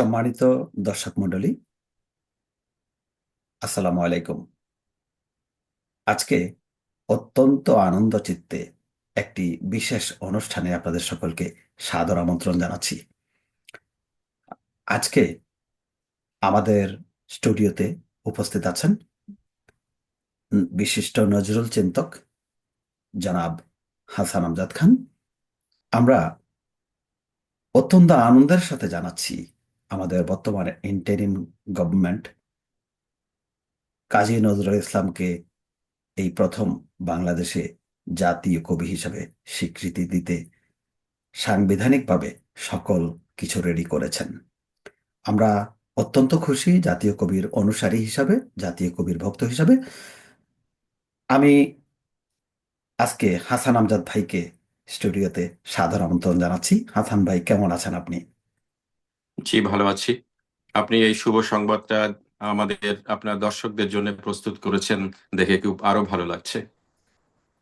সম্মানিত দর্শক মণ্ডলী, আসসালামু আলাইকুম। আজকে অত্যন্ত আনন্দ চিত্তে একটি বিশেষ অনুষ্ঠানে আপনাদের সকলকে সাদর আমন্ত্রণ জানাচ্ছি। আজকে আমাদের স্টুডিওতে উপস্থিত আছেন বিশিষ্ট নজরুল চিন্তক, জনাব হাসান আমজাদ খান। আমরা অত্যন্ত আনন্দের সাথে জানাচ্ছি আমাদের বর্তমানে ইন্টারিম গভর্নমেন্ট কাজী নজরুল ইসলামকে এই প্রথম বাংলাদেশে জাতীয় কবি হিসাবে স্বীকৃতি দিতে সাংবিধানিকভাবে সকল কিছু রেডি করেছেন। আমরা অত্যন্ত খুশি জাতীয় কবির অনুসারী হিসাবে, জাতীয় কবির ভক্ত হিসাবে। আমি আজকে হাসান আমজাদ ভাইকে স্টুডিওতে সাদর আমন্ত্রণ জানাচ্ছি। হাসান ভাই, কেমন আছেন আপনি? জি ভালো আছি। আপনি এই শুভ সংবাদটা আমাদের আপনার দর্শকদের জন্য প্রস্তুত করেছেন দেখে খুব আরও ভালো লাগছে।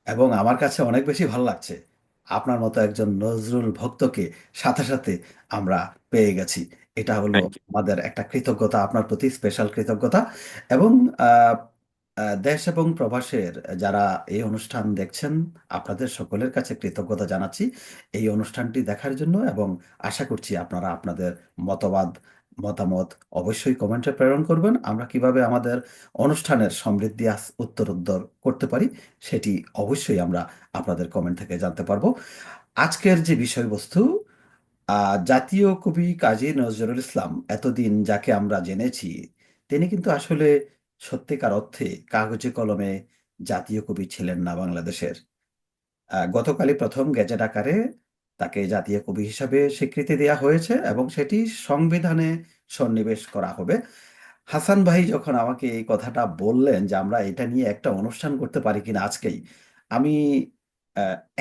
এবং আমার কাছে অনেক বেশি ভালো লাগছে। আপনার মতো একজন নজরুল ভক্তকে সাথে সাথে আমরা পেয়ে গেছি। এটা হলো Thank you. আমাদের একটা কৃতজ্ঞতা আপনার প্রতি স্পেশাল কৃতজ্ঞতা। এবং আহ, দেশ এবং প্রবাসের যারা এই অনুষ্ঠান দেখছেন, আপনাদের সকলের কাছে কৃতজ্ঞতা জানাচ্ছি এই অনুষ্ঠানটি দেখার জন্য এবং আশা করছি আপনারা আপনাদের মতবাদ, মতামত অবশ্যই কমেন্টে প্রেরণ করবেন। আমরা কীভাবে আমাদের অনুষ্ঠানের সমৃদ্ধি আস- উত্তরোত্তর করতে পারি সেটি অবশ্যই আমরা আপনাদের কমেন্ট থেকে জানতে পারব। আজকের যে বিষয়বস্তু জাতীয় কবি কাজী নজরুল ইসলাম এতদিন যাকে আমরা জেনেছি, তিনি কিন্তু আসলে সত্যিকার অর্থে কাগজে কলমে জাতীয় কবি ছিলেন না বাংলাদেশের। গতকালই প্রথম গেজেট আকারে তাকে জাতীয় কবি হিসাবে স্বীকৃতি দেওয়া হয়েছে এবং সেটি সংবিধানে সন্নিবেশ করা হবে। হাসান ভাই যখন আমাকে এই কথাটা বললেন যে আমরা এটা নিয়ে একটা অনুষ্ঠান করতে পারি কিনা আজকেই, আমি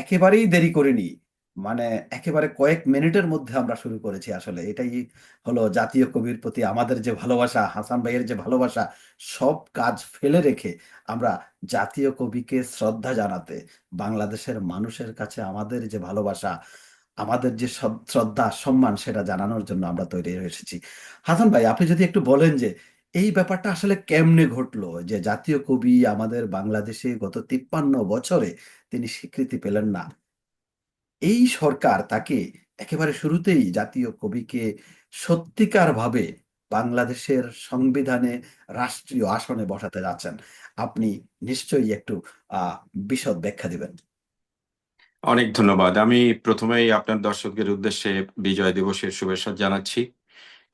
একেবারেই দেরি করিনি। মানে একেবারে কয়েক মিনিটের মধ্যে আমরা শুরু করেছি আসলে। এটাই হলো জাতীয় কবির প্রতি আমাদের যে ভালোবাসা, হাসান ভাইয়ের যে ভালোবাসা, সব কাজ ফেলে রেখে আমরা জাতীয় কবিকে শ্রদ্ধা জানাতে, বাংলাদেশের মানুষের কাছে আমাদের যে ভালোবাসা, আমাদের যে শ্রদ্ধা, সম্মান, সেটা জানানোর জন্য আমরা তৈরি হয়ে এসেছি। হাসান ভাই, আপনি যদি একটু বলেন যে, এই ব্যাপারটা আসলে কেমনে ঘটলো? যে জাতীয় কবি আমাদের বাংলাদেশে গত তিপ্পান্ন বছরে তিনি স্বীকৃতি পেলেন না। এই সরকার তাকে একেবারে শুরুতেই জাতীয় কবিকে সত্যিকার ভাবে বাংলাদেশের সংবিধানে রাষ্ট্রীয় আসনে বসাতে যাচ্ছেন। আপনি নিশ্চয়ই একটু আহ বিশদ ব্যাখ্যা দিবেন। অনেক ধন্যবাদ। আমি প্রথমেই আপনার দর্শকদের উদ্দেশ্যে বিজয় দিবসের শুভেচ্ছা জানাচ্ছি।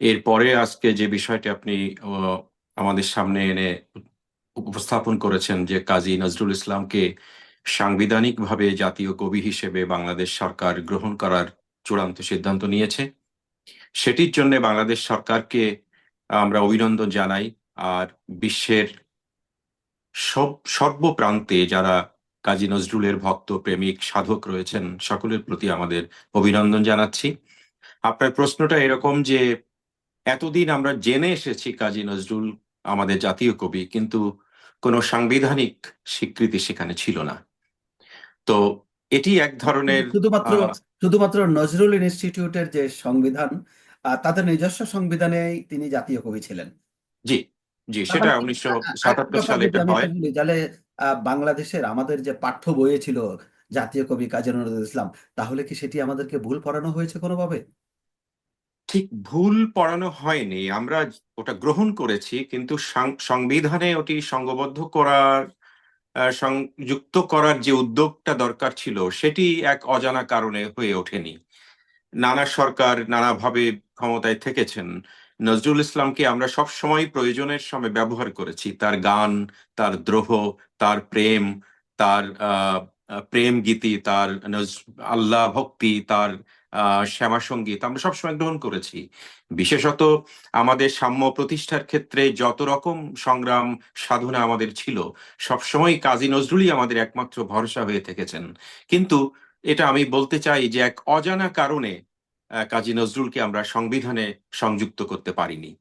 এরপরে আজকে যে বিষয়টি আপনি আমাদের সামনে এনে উপস্থাপন করেছেন যে কাজী নজরুল ইসলামকে সাংবিধানিকভাবে জাতীয় কবি হিসেবে বাংলাদেশ সরকার গ্রহণ করার চূড়ান্ত সিদ্ধান্ত নিয়েছে। সেটির জন্য বাংলাদেশ সরকারকে আমরা অভিনন্দন জানাই। আর বিশ্বের সব, সর্বপ্রান্তে যারা কাজী নজরুলের ভক্ত, প্রেমিক, সাধক রয়েছেন, সকলের প্রতি আমাদের অভিনন্দন জানাচ্ছি। আপনার প্রশ্নটা এরকম যে, এতদিন আমরা জেনে এসেছি কাজী নজরুল আমাদের জাতীয় কবি, কিন্তু কোনো সাংবিধানিক স্বীকৃতি সেখানে ছিল না। তো এটি এক ধরনের শুধুমাত্র শুধুমাত্র নজরুল ইনস্টিটিউটের যে সংবিধান তাদের নিজস্ব সংবিধানে তিনি জাতীয় কবি ছিলেন। জি জি সেটা উনিশশো সাতাত্তর সালে এটা হয়। তাহলে বাংলাদেশের আমাদের যে পাঠ্য বইয়ে ছিল জাতীয় কবি কাজী নজরুল ইসলাম তাহলে কি সেটি আমাদেরকে ভুল পড়ানো হয়েছে কোনোভাবে? ঠিক ভুল পড়ানো হয়নি। আমরা ওটা গ্রহণ করেছি কিন্তু সংবিধানে ওটি সংঘবদ্ধ করার সংযুক্ত করার যে উদ্যোগটা দরকার ছিল, সেটি এক অজানা কারণে হয়ে ওঠেনি। নানা সরকার নানাভাবে ক্ষমতায় থেকেছেন। নজরুল ইসলামকে আমরা সব সময় প্রয়োজনের সময় ব্যবহার করেছি। তার গান, তার দ্রোহ, তার প্রেম তার প্রেম গীতি, তার আল্লাহ ভক্তি, তার শ্যামা সংগীত আমরা সবসময় গ্রহণ করেছি। বিশেষত আমাদের সাম্য প্রতিষ্ঠার ক্ষেত্রে যত রকম সংগ্রাম, সাধনা আমাদের ছিল সবসময় কাজী নজরুলই আমাদের একমাত্র ভরসা হয়ে থেকেছেন। কিন্তু এটা আমি বলতে চাই যে এক অজানা কারণে কাজী নজরুলকে আমরা সংবিধানে সংযুক্ত করতে পারিনি।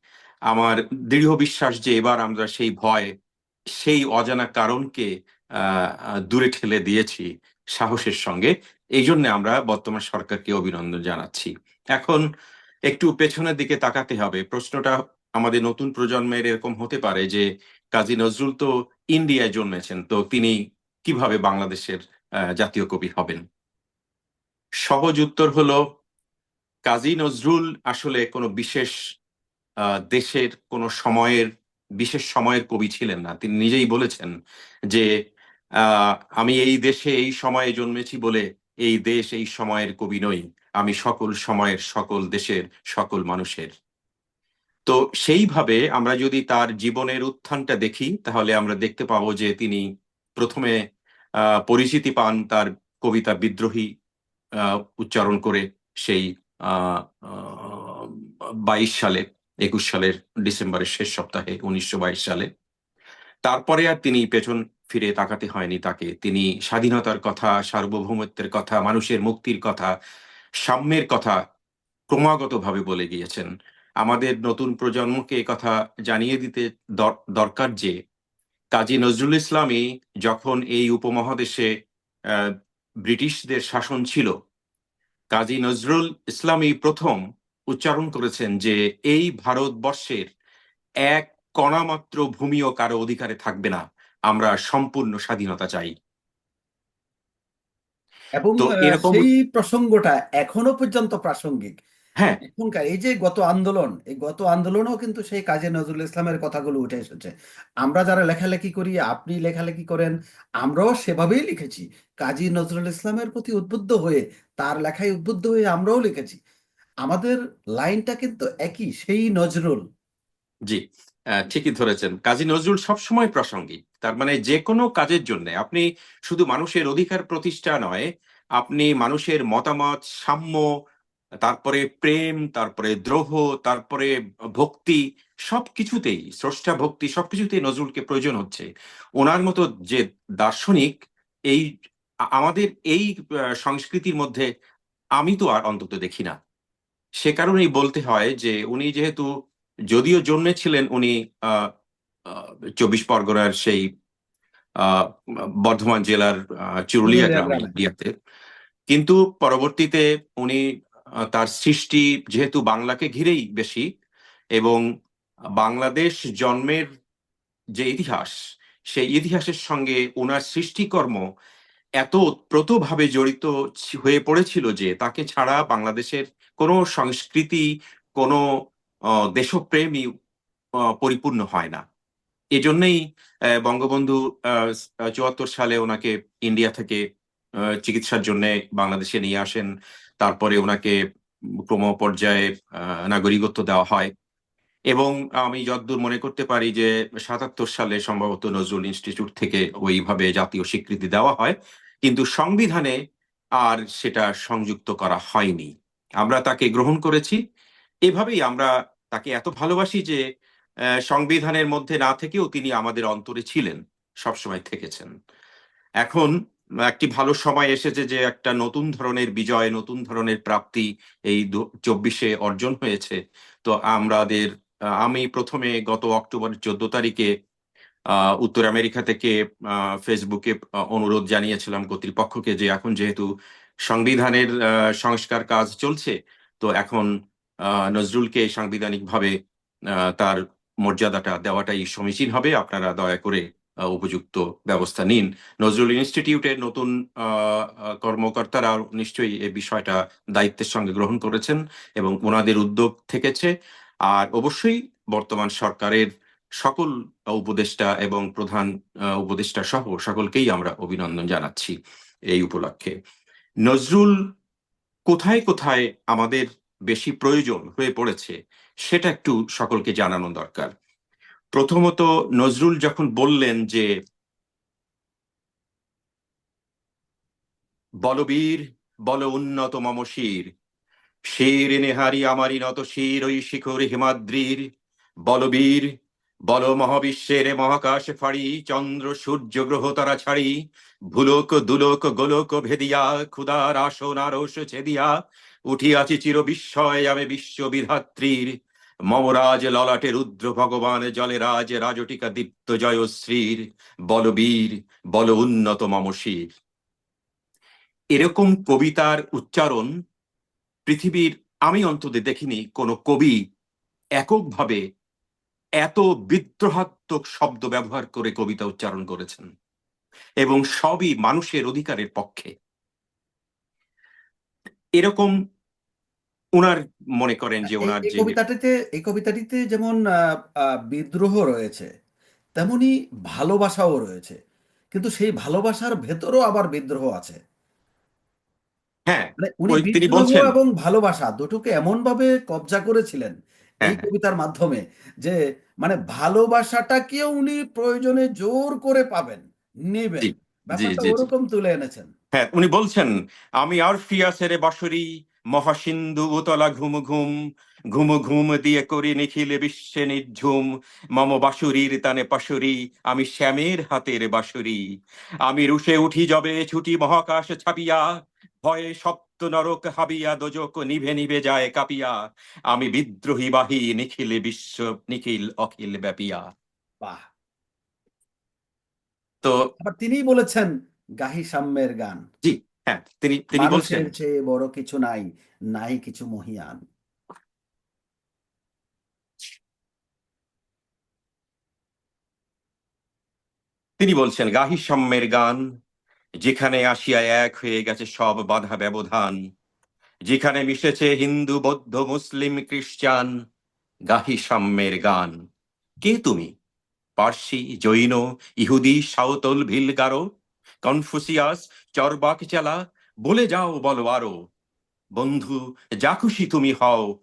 আমার দৃঢ় বিশ্বাস যে এবার আমরা সেই ভয়, সেই অজানা কারণকে দূরে ঠেলে দিয়েছি। সাহসের সঙ্গে। এই জন্য আমরা বর্তমান সরকারকে অভিনন্দন জানাচ্ছি। এখন একটু পেছনের দিকে তাকাতে হবে। প্রশ্নটা আমাদের নতুন প্রজন্মের এরকম হতে পারে যে, কাজী নজরুল তো ইন্ডিয়ায় জন্মেছেন, তো তিনি কীভাবে বাংলাদেশের জাতীয় কবি হবেন? সহজ উত্তর হলো, কাজী নজরুল আসলে কোনো বিশেষ দেশের কোনো সময়ের, বিশেষ সময়ের কবি ছিলেন না। তিনি নিজেই বলেছেন যে আমি এই দেশে এই সময়ে জন্মেছি বলে এই দেশ এই সময়ের কবি নই। আমি সকল সময়ের, সকল দেশের, সকল মানুষের। তো সেইভাবে আমরা যদি তার জীবনের উত্থানটা দেখি, তাহলে আমরা দেখতে পাবো যে তিনি প্রথমে পরিচিতি পান তার কবিতা বিদ্রোহী উচ্চারণ করে সেই বাইশ সালে, একুশ সালের ডিসেম্বরের শেষ সপ্তাহে, উনিশশো বাইশ সালে। তারপরে আর তিনি পেছন ফিরে তাকাতে হয়নি তাকে। তিনি স্বাধীনতার কথা, সার্বভৌমত্বের কথা, মানুষের মুক্তির কথা, সাম্যের কথা ক্রমাগতভাবে বলে গিয়েছেন। আমাদের নতুন প্রজন্মকে কথা জানিয়ে দিতে দরকার যে, কাজী নজরুল ইসলামই যখন এই উপমহাদেশে ব্রিটিশদের শাসন ছিল, কাজী নজরুল ইসলামই প্রথম উচ্চারণ করেছেন যে, এই ভারতবর্ষের এক কণামাত্র ভূমিও কারও অধিকারে থাকবে না। আমরা সম্পূর্ণ স্বাধীনতা চাই। এবং সেই প্রসঙ্গটা এখনও পর্যন্ত প্রাসঙ্গিক। হ্যাঁ। এখনকার এই যে গত আন্দোলন এই গত আন্দোলনেও কিন্তু সেই কাজী নজরুল ইসলামের কথাগুলো উঠে এসেছে। আমরা যারা লেখালেখি করি আপনি লেখালেখি করেন আমরাও সেভাবেই লিখেছি। কাজী নজরুল ইসলামের প্রতি উদ্বুদ্ধ হয়ে তার লেখায় উদ্বুদ্ধ হয়ে আমরাও লিখেছি। আমাদের লাইনটা কিন্তু একই সেই নজরুল। জি। ঠিকই ধরেছেন। কাজী নজরুল সবসময় প্রাসঙ্গিক। তার মানে যে কোনো কাজের জন্য আপনি শুধু মানুষের অধিকার প্রতিষ্ঠা নয়, আপনি মানুষের মতামত, সাম্য, তারপরে প্রেম, তারপরে দ্রোহ, তারপরে ভক্তি সবকিছুতেই, স্রষ্টা ভক্তি সবকিছুতেই নজরুলকে প্রয়োজন হচ্ছে। ওনার মতো যে দার্শনিক, এই আমাদের এই সংস্কৃতির মধ্যে আমি তো আর অন্তত দেখি না। সে কারণেই বলতে হয় যে উনি যেহেতু যদিও জন্মেছিলেন উনি আহ, চব্বিশ পরগনার সেই আহ, বর্ধমান জেলার চুরুলিয়া গ্রামে। কিন্তু পরবর্তীতে উনি তার সৃষ্টি যেহেতু বাংলাকে ঘিরেই বেশি এবং বাংলাদেশ জন্মের যে ইতিহাস সেই ইতিহাসের সঙ্গে ওনার সৃষ্টিকর্ম এত ওতপ্রোতভাবে জড়িত হয়ে পড়েছিল যে তাকে ছাড়া বাংলাদেশের কোনো সংস্কৃতি কোনো দেশপ্রেমই পরিপূর্ণ হয় না। এজন্যই বঙ্গবন্ধু চুয়াত্তর সালে ওনাকে ইন্ডিয়া থেকে চিকিৎসার জন্য বাংলাদেশে নিয়ে আসেন। তারপরে ওনাকে ক্রম পর্যায়ে নাগরিকত্ব দেওয়া হয়। এবং আমি যতদূর মনে করতে পারি যে সাতাত্তর সালে সম্ভবত নজরুল ইনস্টিটিউট থেকে ওইভাবে জাতীয় স্বীকৃতি দেওয়া হয়। কিন্তু সংবিধানে আর সেটা সংযুক্ত করা হয়নি। আমরা তাকে গ্রহণ করেছি। এভাবেই আমরা তাকে এত ভালোবাসি যে সংবিধানের মধ্যে না থেকেও তিনি আমাদের অন্তরে ছিলেন, সবসময় থেকেছেন। এখন একটি ভালো সময় এসেছে যে, একটা নতুন ধরনের বিজয়, নতুন ধরনের প্রাপ্তি এই চব্বিশে অর্জন হয়েছে। তো আমাদের, আমি প্রথমে গত অক্টোবর চোদ্দ তারিখে উত্তর আমেরিকা থেকে ফেসবুকে অনুরোধ জানিয়েছিলাম কর্তৃপক্ষকে যে, এখন যেহেতু সংবিধানের সংস্কার কাজ চলছে, তো এখন নজরুলকে সাংবিধানিকভাবে তার মর্যাদাটা দেওয়াটাই সমীচীন হবে। আপনারা দয়া করে উপযুক্ত ব্যবস্থা নিন। নজরুল ইনস্টিটিউটের নতুন কর্মকর্তারা নিশ্চয়ই এই বিষয়টা দায়িত্বের সঙ্গে গ্রহণ করেছেন এবং ওনাদের উদ্যোগ থেকেছে। আর অবশ্যই বর্তমান সরকারের সকল উপদেষ্টা এবং প্রধান উপদেষ্টা সহ সকলকেই আমরা অভিনন্দন জানাচ্ছি এই উপলক্ষে। নজরুল কোথায় কোথায় আমাদের বেশি প্রয়োজন হয়ে পড়েছে, সেটা একটু সকলকে জানানো দরকার। প্রথমত নজরুল যখন বললেন যে, বলবীর, বল উন্নত মম শির শির নেহারি আমারি নত শির ওই শিখর হিমাদ্রির। বলবীর, বল মহাবিশ্বের মহাকাশ ফাড়ি, চন্দ্র সূর্য গ্রহ তারা ছাড়ি। ভুলোক দুলোক গোলোক ভেদিয়া ক্ষুদার আসন আরস ছেদিয়া উঠিয়াছি চির বিস্ময় আমি বিশ্ব বিধাত্রীর মমরাজ ললাটে রুদ্র ভগবান জলে রাজ রাজটিকা দীপ্ত জয়শ্রীর। বলবীর বল উন্নত মমশির এরকম কবিতার উচ্চারণ পৃথিবীর আমি অন্তত দেখিনি কোনো কবি এককভাবে এত বিদ্রোহাত্মক শব্দ ব্যবহার করে কবিতা উচ্চারণ করেছেন এবং সবই মানুষের অধিকারের পক্ষে। এরকম ওনার মনে করেন যে ওনার এই যে কবিতাটিতে এই কবিতাটিতে যেমন বিদ্রোহ রয়েছে তেমনি ভালোবাসাও রয়েছে। কিন্তু সেই ভালোবাসার ভেতরও আবার বিদ্রোহ আছে। হ্যাঁ মানে উনি বিদ্রোহ এবং ভালোবাসা দুটোকে এমন ভাবে কবজা করেছিলেন এই হ্যাঁ। কবিতার মাধ্যমে যে মানে ভালোবাসাটাকেও উনি প্রয়োজনে জোর করে পাবেন নেবেন। ব্যাপারটা ওরকম তুলে এনেছেন। হ্যাঁ উনি বলছেন আমি আর ফিয়া সেরে বাঁশরি মহাসিন্ধু উতলা ঘুম ঘুম ঘুম ঘুম দিয়ে করি নিখিলে বিশ্বে নিঝুম মম বাসুরীর তানে পাশুরি আমি শ্যামের হাতের বাঁশুরি। আমি রুষে উঠি যবে ছুটি মহাকাশ ছাপিয়া ভয়ে সপ্ত নরক হাবিয়া দোজক নিভে নিভে যায় কাঁপিয়া। আমি বিদ্রোহী বাহী নিখিল বিশ্ব নিখিল অখিল ব্যাপিয়া। বাহ। তো তিনিই বলেছেন গাহি সাম্যের গান। জি। হ্যাঁ তিনি তিনি বলছেন চেয়ে বড় কিছু নাই নাই কিছু মহিয়ান। তিনি বলছেন গাহি সাম্যের গান যেখানে আসিয়া এক হয়ে গেছে সব বাধা ব্যবধান যেখানে মিশেছে হিন্দু বৌদ্ধ মুসলিম খ্রিস্টান গাহি সাম্যের গান। কে তুমি? পার্সি জৈন ইহুদি সাঁওতল ভিলগারো কনফুসিয়াস চরবাক চালা বলে যাও বলো আরও বন্ধু যা খুশি তুমি হও।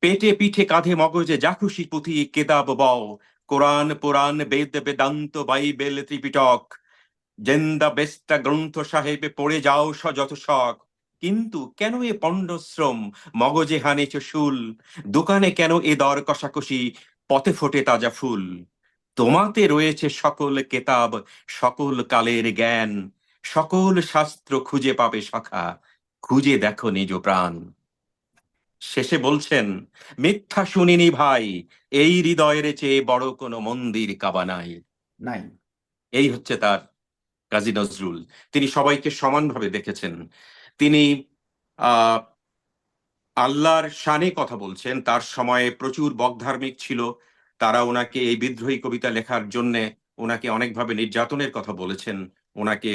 পেটে পিঠে কাঁধে মগজে যা খুশি পুঁথি কেতাব বও। কোরআন, পুরাণ, বেদ, বেদান্ত, বাইবেল, ত্রিপিটক। জেন্দা বেস্তা গ্রন্থ সাহেবে পড়ে যাও সযত শখ। কিন্তু কেন এ পণ্ডশ্রম? মগজে হানেছ শুল। দোকানে কেন এ দর কষাকষি? পথে ফোটে তাজা ফুল। তোমাতে রয়েছে সকল কেতাব সকল কালের জ্ঞান সকল শাস্ত্র খুঁজে পাবে সখা খুঁজে দেখো নিজ প্রাণ। শেষে বলছেন মিথ্যা শুনিনি ভাই এই হৃদয়ের চেয়ে বড় কোনো মন্দির কাবা নাই। নাই। এই হচ্ছে তার কাজী নজরুল। তিনি সবাইকে সমানভাবে দেখেছেন। তিনি আহ আল্লাহর শানে কথা বলছেন। তার সময়ে প্রচুর বকধার্মিক ছিল। তারা ওনাকে এই বিদ্রোহী কবিতা লেখার জন্য ওনাকে অনেকভাবে নির্যাতনের কথা বলেছেন ওনাকে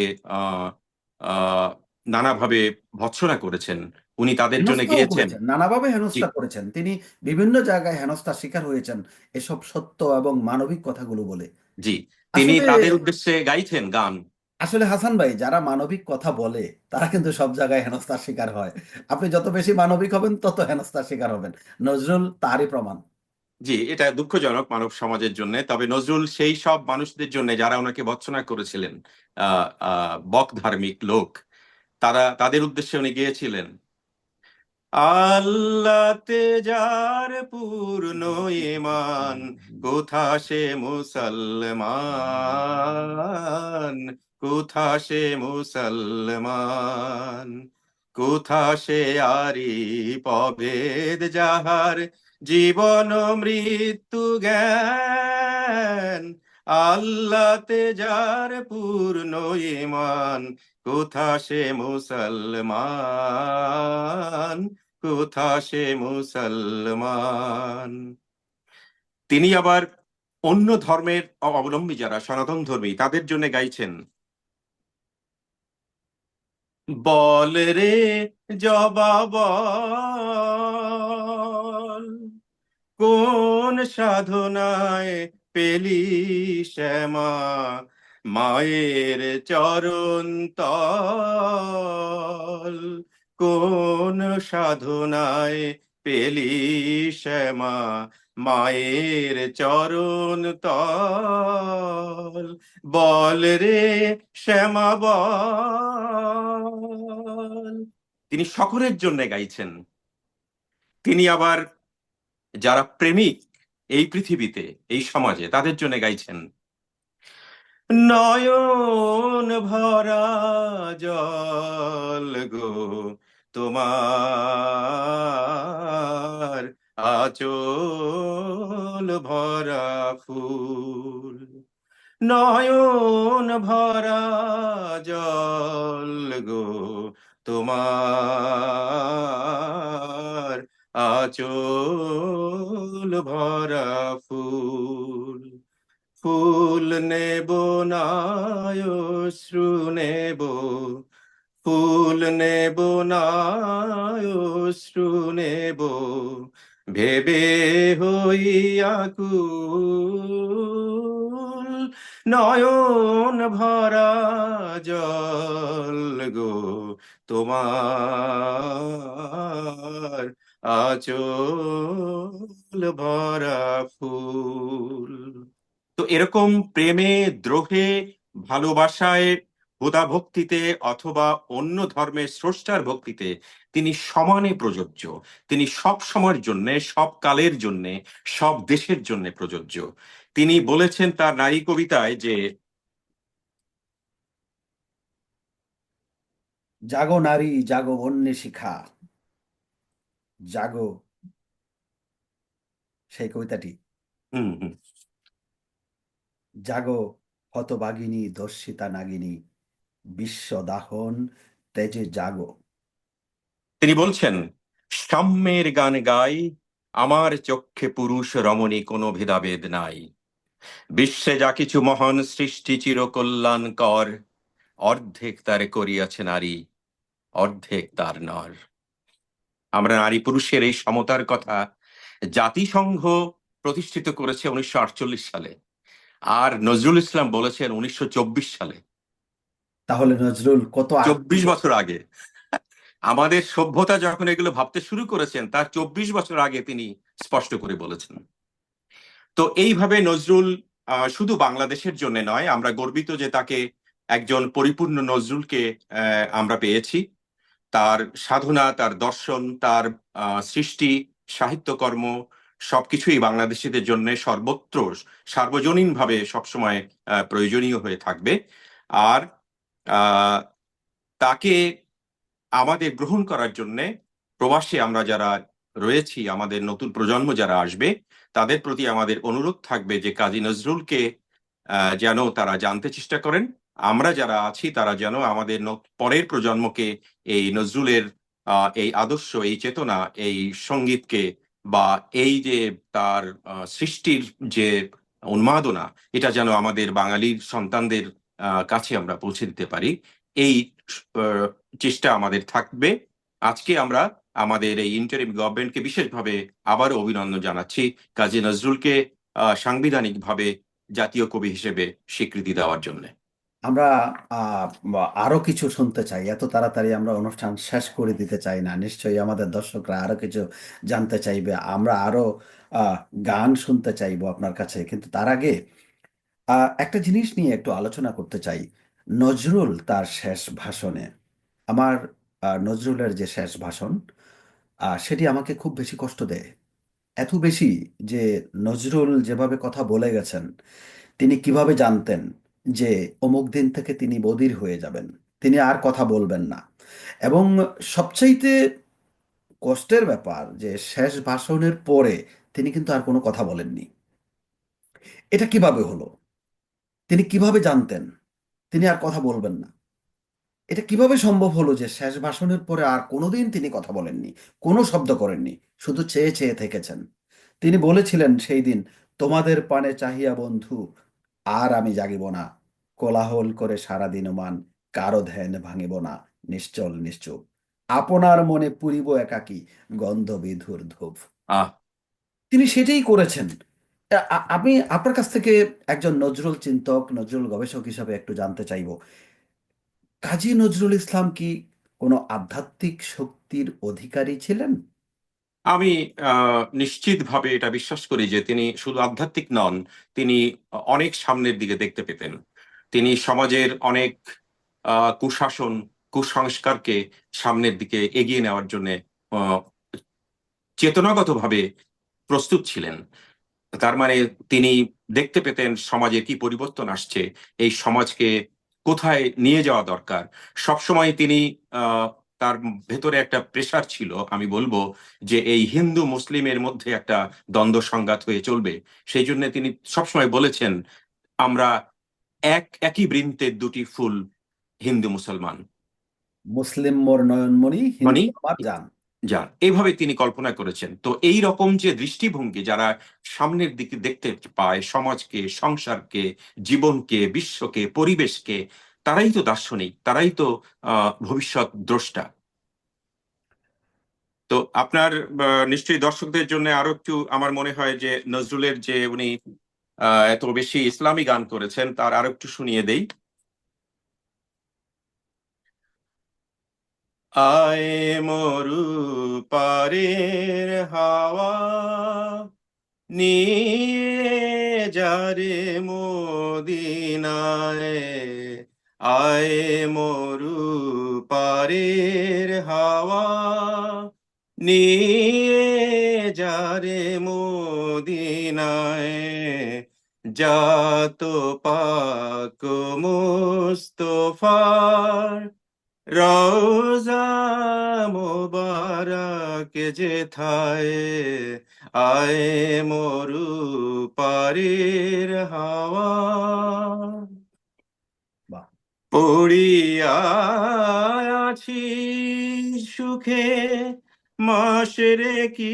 নানাভাবে ভৎসনা করেছেন। উনি তাদের জন্য গিয়েছেন। নানাভাবে হেনস্থা করেছেন। তিনি বিভিন্ন জায়গায় হেনস্থার শিকার হয়েছেন এসব সত্য এবং মানবিক কথাগুলো বলে। জি তিনি তাদের উদ্দেশ্যে গাইছেন গান। আসলে হাসান ভাই যারা মানবিক কথা বলে তারা কিন্তু সব জায়গায় হেনস্থার শিকার হয়। আপনি যত বেশি মানবিক হবেন তত হেনস্থার শিকার হবেন। নজরুল তারই প্রমাণ। জি, এটা দুঃখজনক মানব সমাজের জন্য। তবে নজরুল, সেই সব মানুষদের জন্য যারা ওনাকে ভৎসনা করেছিলেন বক ধার্মিক লোক, তারা, তাদের উদ্দেশ্যে উনি গিয়েছিলেন। আল্লাতে যার পূর্ণ ইমান কোথা সে মুসলমান? কোথা সে মুসলমান? কোথা সে আরি পভেদ যাহার? জীবন মৃত্যু জ্ঞান আল্লাতে যার পূর্ণ ইমান কোথা সে মুসলমান, কোথা সে মুসলমান? তিনি আবার অন্য ধর্মের অবলম্বী যারা, সনাতন ধর্মী, তাদের জন্য গাইছেন। বল রে জবা বল কোন সাধনায় পেলি শ্যামা? মায়ের চরণ তল। কোন সাধনায় পেলি শ্যামা? মায়ের চরণ তল। বল রে শ্যামা, বল। তিনি সকলের জন্য গাইছেন। তিনি আবার যারা প্রেমিক এই পৃথিবীতে, এই সমাজে, তাদের জন্য গাইছেন, নয়ন ভরা জল গো, তোমার আচল ভরা ফুল। নয়ন ভরা জল গো, তোমার আচল ভরা ফুল ফুল নেব না শ্রু নেব, ফুল নেব না শ্রু নেব, ভেবে হইয়া কুল নয়ন ভরা জল গো তোমার আচল ভরা ফুল। তো এরকম প্রেমে, দ্রোহে, ভালোবাসায় বোধা ভক্তিতে অথবা অন্য ধর্মের স্রষ্টার ভক্তিতে তিনি সমানে প্রযোজ্য। তিনি সব সময়ের জন্য, সব কালের জন্য, সব দেশের জন্য প্রযোজ্য। তিনি বলেছেন তার নারী কবিতায় যে, জাগো নারী, জাগো বন্যে শিখা। জাগো। সেই কবিতাটি। হুম হুম। জাগো হতবাগিনী দর্শিতা নাগিনী বিশ্ব দাহন তেজে জাগো। তিনি বলছেন সাম্যের গান গাই আমার চক্ষে পুরুষ রমণী কোনো ভেদাভেদ নাই। বিশ্বে যা কিছু মহান সৃষ্টি চির কল্যাণকর অর্ধেক তার করিয়াছে নারী অর্ধেক তার নর। আমরা নারী পুরুষের এই সমতার কথা জাতিসংঘ প্রতিষ্ঠিত করেছে উনিশশো আটচল্লিশ সালে। আর নজরুল ইসলাম বলেছেন উনিশশো চব্বিশ সালে। তাহলে নজরুল কত চব্বিশ বছর আগে। আমাদের সভ্যতা যখন এগুলো ভাবতে শুরু করেছেন তার চব্বিশ বছর আগে তিনি স্পষ্ট করে বলেছেন। তো এইভাবে নজরুল আহ, শুধু বাংলাদেশের জন্য নয় আমরা গর্বিত যে তাকে একজন পরিপূর্ণ নজরুলকে আহ, আমরা পেয়েছি। তার সাধনা, তার দর্শন, তার সৃষ্টি, সাহিত্যকর্ম সবকিছুই বাংলাদেশিদের জন্য সর্বত্র সার্বজনীনভাবে সবসময় প্রয়োজনীয় হয়ে থাকবে। আর তাকে আমাদের গ্রহণ করার জন্য প্রবাসে আমরা যারা রয়েছি, আমাদের নতুন প্রজন্ম যারা আসবে, তাদের প্রতি আমাদের অনুরোধ থাকবে যে কাজী নজরুলকে যেন তারা জানতে চেষ্টা করেন। আমরা যারা আছি, তারা যেন আমাদের পরের প্রজন্মকে এই নজরুলের এই আদর্শ, এই চেতনা, এই সঙ্গীতকে বা এই যে তার সৃষ্টির যে উন্মাদনা, এটা যেন আমাদের বাঙালির সন্তানদের কাছে আমরা পৌঁছে দিতে পারি। এই চেষ্টা আমাদের থাকবে। আজকে আমরা আমাদের এই ইন্টারিম গভর্নমেন্টকে বিশেষভাবে আবারও অভিনন্দন জানাচ্ছি। কাজী নজরুলকে সাংবিধানিকভাবে জাতীয় কবি হিসেবে স্বীকৃতি দেওয়ার জন্য। আমরা আরও কিছু শুনতে চাই। এত তাড়াতাড়ি আমরা অনুষ্ঠান শেষ করে দিতে চাই না। নিশ্চয়ই আমাদের দর্শকরা আরও কিছু জানতে চাইবে। আমরা আরও গান শুনতে চাইব আপনার কাছে। কিন্তু তার আগে একটা জিনিস নিয়ে একটু আলোচনা করতে চাই। নজরুল তার শেষ ভাষণে। আমার নজরুলের যে শেষ ভাষণ সেটি আমাকে খুব বেশি কষ্ট দেয়। এত বেশি যে নজরুল যেভাবে কথা বলে গেছেন, তিনি কীভাবে জানতেন যে অমুক দিন থেকে তিনি বধির হয়ে যাবেন, তিনি আর কথা বলবেন না। এবং সবচাইতে কষ্টের ব্যাপার যে শেষ ভাষণের পরে তিনি কিন্তু আর কোনো কথা বলেননি। এটা কীভাবে হলো? তিনি কীভাবে জানতেন? তিনি আর কথা বলবেন না। এটা কীভাবে সম্ভব হলো যে শেষ ভাষণের পরে আর কোনোদিন তিনি কথা বলেননি, কোনো শব্দ করেননি, শুধু চেয়ে চেয়ে থেকেছেন? তিনি বলেছিলেন সেই দিন, তোমাদের পানে চাহিয়া বন্ধু আর আমি জাগিব না। কোলাহল করে সারা দিনমান কারও ধ্যান ভাঙিব না। নিশ্চল নিশ্চুপ। আপনার মনে পুরিব একাকী গন্ধ বিধুর ধূপ। আহ। তিনি সেটাই করেছেন। আমি আপনার কাছ থেকে একজন নজরুল চিন্তক নজরুল গবেষক হিসাবে একটু জানতে চাইব। কাজী নজরুল ইসলাম কি কোনো আধ্যাত্মিক শক্তির অধিকারী ছিলেন? আমি নিশ্চিতভাবে এটা বিশ্বাস করি যে তিনি শুধু আধ্যাত্মিক নন, তিনি অনেক সামনের দিকে দেখতে পেতেন। তিনি সমাজের অনেক কুশাসন, কুসংস্কারকে সামনের দিকে এগিয়ে নেওয়ার জন্য চেতনাগতভাবে প্রস্তুত ছিলেন। তার মানে তিনি দেখতে পেতেন সমাজে কি পরিবর্তন আসছে, এই সমাজকে কোথায় নিয়ে যাওয়া দরকার। সবসময় তিনি তার ভেতরে একটা প্রেশার ছিল আমি বলব যে এই হিন্দু মুসলিমের মধ্যে একটা দ্বন্দ্ব সংঘাত হয়ে চলবে। সেই জন্য তিনি সবসময় বলেছেন আমরা এক একই বৃন্তের দুটি ফুল হিন্দু মুসলমান। মুসলিম মোর নয়নমণি যান। এইভাবে তিনি কল্পনা করেছেন। তো এই রকম যে দৃষ্টিভঙ্গি যারা সামনের দিকে দেখতে পায় সমাজকে সংসারকে জীবনকে বিশ্বকে পরিবেশকে তারাই তো দার্শনিক, তারাই তো ভবিষ্যৎ দ্রষ্টা। তো আপনার নিশ্চয়ই দর্শকদের জন্য আরও একটু আমার মনে হয় যে নজরুলের যে উনি এত বেশি ইসলামী গান করেছেন, তার আরও একটু শুনিয়ে দেই। আয় মরু পারের হাওয়া, নিয়ে যারে মদিনায় আয় মরু পারের হাওয়া নিয়ে যারে মদিনায়। যাত পাক মুস্তফার রোজা মোবারক যেথায় আয় মরু পারের হাওয়া পড়িয়া আছি সুখে মাসরে কি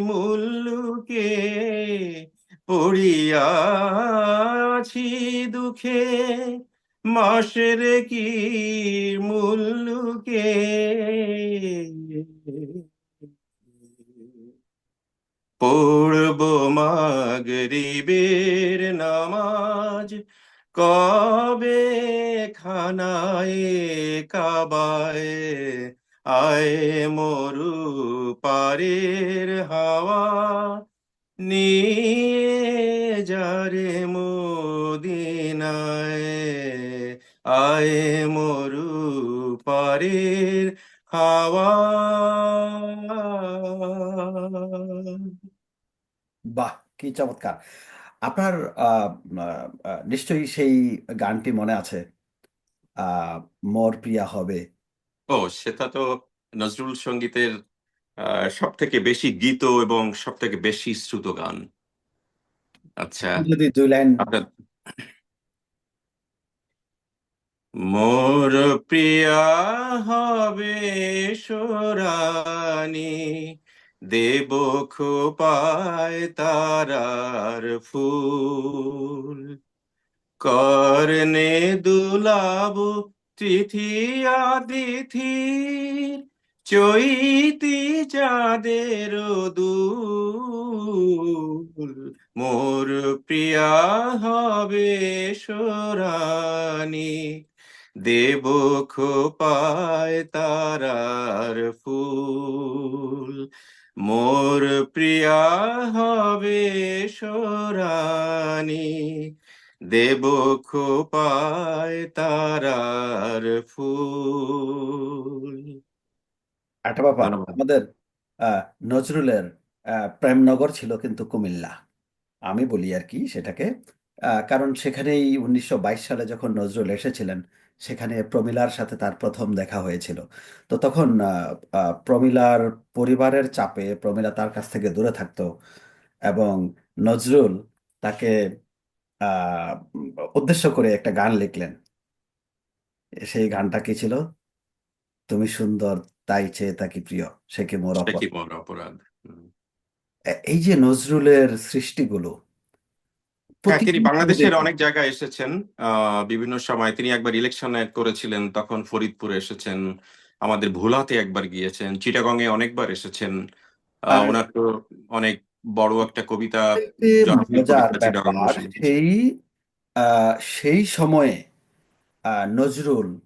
মুল্লুকে পড়িয়া আছি দুঃখে মাসরে কি মুল্লুকে পড়ব মাগরিবের নামাজ কবে খানায় কাবায়? আয় মরু পারের হাওয়া নিয়ে যারে মদিনায়। আয় মরু পারের হাওয়া বাহ, কি চমৎকার! আপনার নিশ্চয়ই সেই গানটি মনে আছে? আহ মোর প্রিয়া হবে। ও সেটা তো নজরুল সঙ্গীতের সব থেকে বেশি গীত এবং সব থেকে বেশি শ্রুত গান। আচ্ছা। যদি দুই লাইন আপনার মোর প্রিয়া হবে সোরানি দেব খোপায় তারার ফুল। কর্ণে দুলাব তৃতীয়া তিথির চৈতি চাঁদের দুল। মোর প্রিয়া হবে সোরানি দেব খোপায় তারার ফুল। মোর প্রিয়া হবে সোরানি দেব খোপায় তারার ফুল। ব্যাপার ধন্যবাদ। আমাদের আহ, নজরুলের আহ, প্রেমনগর ছিল কিন্তু কুমিল্লা। আমি বলি আর কি সেটাকে আহ, কারণ সেখানেই উনিশশো বাইশ সালে যখন নজরুল এসেছিলেন সেখানে প্রমিলার সাথে তার প্রথম দেখা হয়েছিল। তো তখন প্রমিলার পরিবারের চাপে প্রমিলা তার কাছ থেকে দূরে থাকতো এবং নজরুল তাকে আহ, উদ্দেশ্য করে একটা গান লিখলেন। সেই গানটা কি ছিল? তুমি সুন্দর তাই চেয়ে তাকি প্রিয় সে কি মোর অপরাধ? এই যে নজরুলের সৃষ্টিগুলো হ্যাঁ তিনি বাংলাদেশের অনেক জায়গায় এসেছেন। বিভিন্ন সময় তিনি একবার ইলেকশনে করেছিলেন তখন ফরিদপুরে এসেছেন আমাদের ভোলাতে একবার গিয়েছেন চিটাগংয়ে অনেকবার এসেছেন। ওনার তো অনেক বড় একটা কবিতা চিটাগং সেই আহ, সেই সময়ে আহ, নজরুল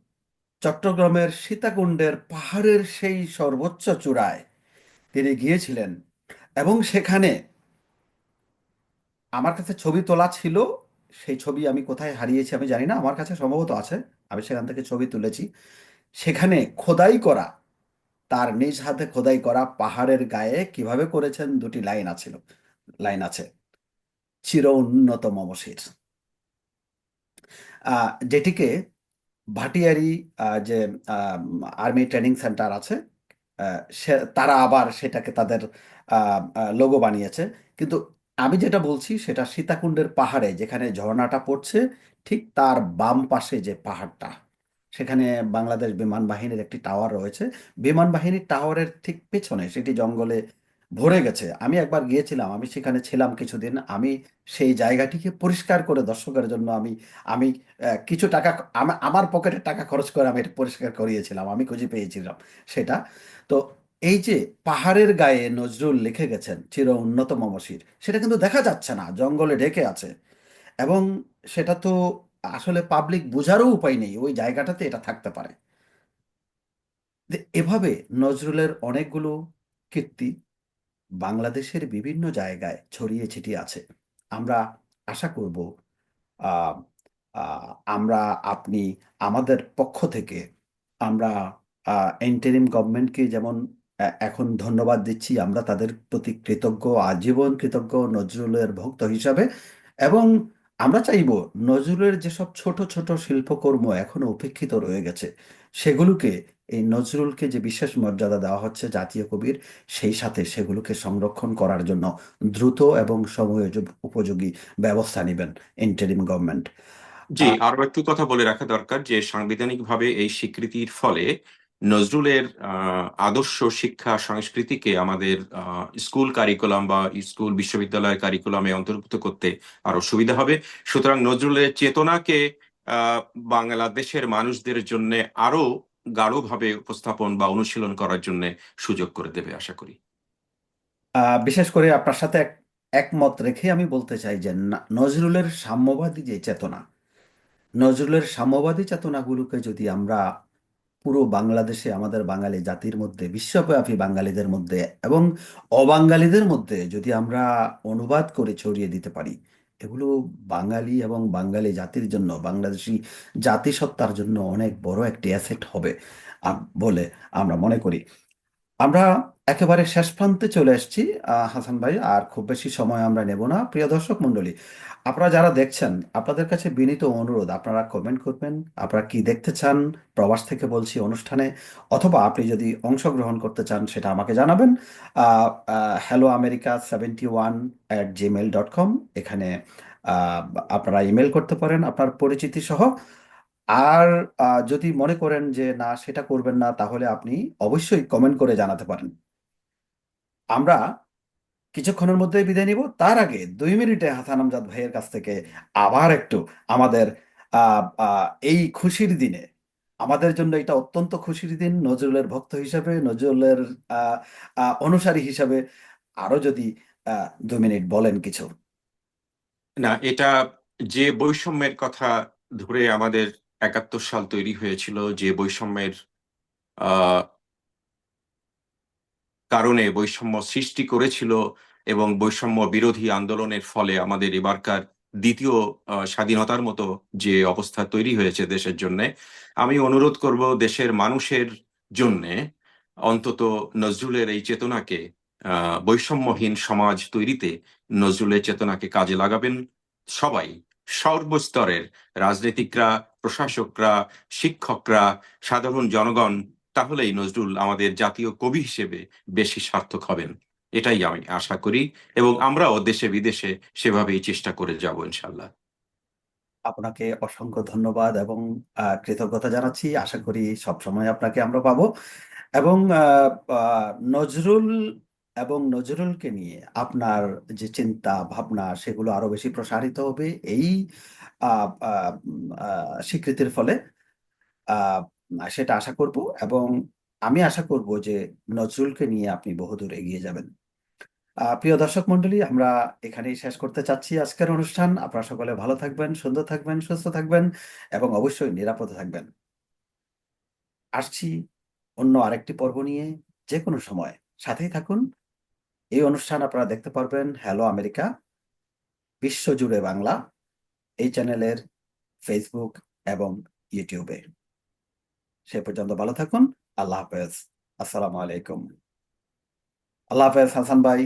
চট্টগ্রামের সীতাকুণ্ডের পাহাড়ের সেই সর্বোচ্চ চূড়ায় তিনি গিয়েছিলেন এবং সেখানে আমার কাছে ছবি তোলা ছিল, সেই ছবি আমি কোথায় হারিয়েছি আমি জানি না, আমার কাছে সম্ভবত আছে, আমি সেখান থেকে ছবি তুলেছি। সেখানে খোদাই করা, তার নিজ হাতে খোদাই করা পাহাড়ের গায়ে কীভাবে করেছেন দুটি লাইন আছিল, লাইন আছে, চির উন্নত মমশির। যেটিকে ভাটিয়ারি যে আর্মি ট্রেনিং সেন্টার আছে সে, তারা আবার সেটাকে তাদের লোগো বানিয়েছে। কিন্তু আমি যেটা বলছি সেটা সীতাকুণ্ডের পাহাড়ে যেখানে ঝর্ণাটা পড়ছে, ঠিক তার বাম পাশে যে পাহাড়টা, সেখানে বাংলাদেশ বিমান বাহিনীর একটি টাওয়ার রয়েছে। বিমান বাহিনীর টাওয়ারের ঠিক পেছনে সেটি জঙ্গলে ভরে গেছে। আমি একবার গিয়েছিলাম, আমি সেখানে ছিলাম কিছুদিন। আমি সেই জায়গাটিকে পরিষ্কার করে দর্শকের জন্য আমি আমি কিছু টাকা আমার পকেটের টাকা খরচ করে আমি এটা পরিষ্কার করিয়েছিলাম, আমি খুঁজে পেয়েছিলাম সেটা। তো এই যে পাহাড়ের গায়ে নজরুল লিখে গেছেন চির উন্নত মমশির, সেটা কিন্তু দেখা যাচ্ছে না, জঙ্গলে ঢেকে আছে। এবং সেটা তো আসলে পাবলিক বোঝারও উপায় নেই, ওই জায়গাটাতে এটা থাকতে পারে। এভাবে নজরুলের অনেকগুলো কীর্তি বাংলাদেশের বিভিন্ন জায়গায় ছড়িয়ে ছিটিয়ে আছে। আমরা আশা করব আমরা, আপনি আমাদের পক্ষ থেকে, আমরা ইন্টারিম গভর্নমেন্টকে যেমন এখন ধন্যবাদ দিচ্ছি আমরা তাদের প্রতি কৃতজ্ঞ আজীবন কৃতজ্ঞ নজরুলের ভক্ত হিসাবে। এবং আমরা চাইব নজরুলের যেসব ছোট ছোট শিল্পকর্ম এখনও উপেক্ষিত রয়ে গেছে সেগুলোকে এই নজরুলকে যে বিশেষ মর্যাদা দেওয়া হচ্ছে জাতীয় কবির সেই সাথে সেগুলোকে সংরক্ষণ করার জন্য দ্রুত এবং সময় উপযোগী ব্যবস্থা নেবেন ইন্টারিম গভর্নমেন্ট জি আরও একটু কথা বলে রাখা দরকার যে সাংবিধানিকভাবে এই স্বীকৃতির ফলে নজরুলের আদর্শ শিক্ষা সংস্কৃতিকে আমাদের স্কুল কারিকুলাম বা স্কুল বিশ্ববিদ্যালয়ের কারিকুলামে অন্তর্ভুক্ত করতে আরও সুবিধা হবে। সুতরাং নজরুলের চেতনাকে বাংলাদেশের মানুষদের জন্য আরও গাঢ়ভাবে উপস্থাপন বা অনুশীলন করার জন্য সুযোগ করে দেবে আশা করি। বিশেষ করে আপনার সাথে এক- একমত রেখে আমি বলতে চাই যে নজরুলের সাম্যবাদী যে চেতনা, নজরুলের সাম্যবাদী চেতনাগুলোকে যদি আমরা পুরো বাংলাদেশে আমাদের বাঙালি জাতির মধ্যে, বিশ্বব্যাপী বাঙালিদের মধ্যে এবং অবাঙ্গালিদের মধ্যে যদি আমরা অনুবাদ করে ছড়িয়ে দিতে পারি, এগুলো বাঙালি এবং বাঙালি জাতির জন্য, বাংলাদেশি জাতিসত্তার জন্য অনেক বড় একটি অ্যাসেট হবে বলে আমরা মনে করি। আমরা একেবারে শেষ প্রান্তে চলে এসেছি। হাসান ভাই, আর খুব বেশি সময় আমরা নেব না। প্রিয় দর্শক মণ্ডলী, আপনারা যারা দেখছেন, আপনাদের কাছে বিনীত অনুরোধ, আপনারা কমেন্ট করবেন, আপনারা কি দেখতে চান, প্রবাস থেকে বলছি অনুষ্ঠানে, অথবা আপনি যদি অংশগ্রহণ করতে চান, সেটা আমাকে জানাবেন। Hello America seventy one at Gmail dot com এখানে আপনারা ইমেল করতে পারেন আপনার পরিচিতি সহ। আর যদি মনে করেন যে না, সেটা করবেন না, তাহলে আপনি অবশ্যই কমেন্ট করে জানাতে পারেন। আমরা কিছুক্ষণের মধ্যেই বিদায় নিব। তার আগে দুই মিনিটে হাসান আমজাদ ভাইয়ের কাছ থেকে আবার একটু আমাদের এই খুশির দিনে, আমাদের জন্য এটা অত্যন্ত খুশির দিন, নজরুলের ভক্ত হিসাবে, নজরুলের অনুসারী হিসাবে আরও যদি দু মিনিট বলেন কিছু। না, এটা যে বৈষম্যের কথা ধরে আমাদের একাত্তর সাল তৈরি হয়েছিল, যে বৈষম্যের কারণে বৈষম্য সৃষ্টি করেছিল এবং বৈষম্য বিরোধী আন্দোলনের ফলে আমাদের এবারকার দ্বিতীয় স্বাধীনতার মতো যে অবস্থা তৈরি হয়েছে দেশের জন্য, আমি অনুরোধ করব দেশের মানুষের জন্যে অন্তত নজরুলের এই চেতনাকে বৈষম্যহীন সমাজ তৈরিতে নজরুলের চেতনাকে কাজে লাগাবেন সবাই, সর্বস্তরের রাজনীতিকরা, প্রশাসকরা, শিক্ষকরা, সাধারণ জনগণ তাহলেই নজরুল আমাদের জাতীয় কবি হিসেবে বেশি সার্থক হবেন। এটাই আমি আশা করি এবং আমরাও দেশে বিদেশে সেভাবেই চেষ্টা করে যাব ইনশাল্লাহ আপনাকে অসংখ্য ধন্যবাদ এবং কৃতজ্ঞতা জানাচ্ছি। আশা করি সব সময় আপনাকে আমরা পাবো। এবং নজরুল এবং নজরুলকে নিয়ে আপনার যে চিন্তা, ভাবনা, সেগুলো আরও বেশি প্রসারিত হবে। এই স্বীকৃতির ফলে সেটা আশা করব এবং আমি আশা করব যে নজরুলকে নিয়ে আপনি বহুদূর এগিয়ে যাবেন। প্রিয় দর্শক মণ্ডলী, আমরা এখানেই শেষ করতে চাচ্ছি আজকের অনুষ্ঠান। আপনারা সকলে ভালো থাকবেন, সুন্দর থাকবেন, সুস্থ থাকবেন এবং অবশ্যই নিরাপদে থাকবেন। আসছি অন্য আরেকটি পর্ব নিয়ে যে কোনো সময়। সাথেই থাকুন। এই অনুষ্ঠান আপনারা দেখতে পারবেন হ্যালো আমেরিকা বিশ্বজুড়ে বাংলা এই চ্যানেলের ফেসবুক এবং ইউটিউবে সে পর্যন্ত ভালো থাকুন। আল্লাহ হাফেজ। আসসালামু আলাইকুম। আল্লাহ হাফেজ হাসান ভাই।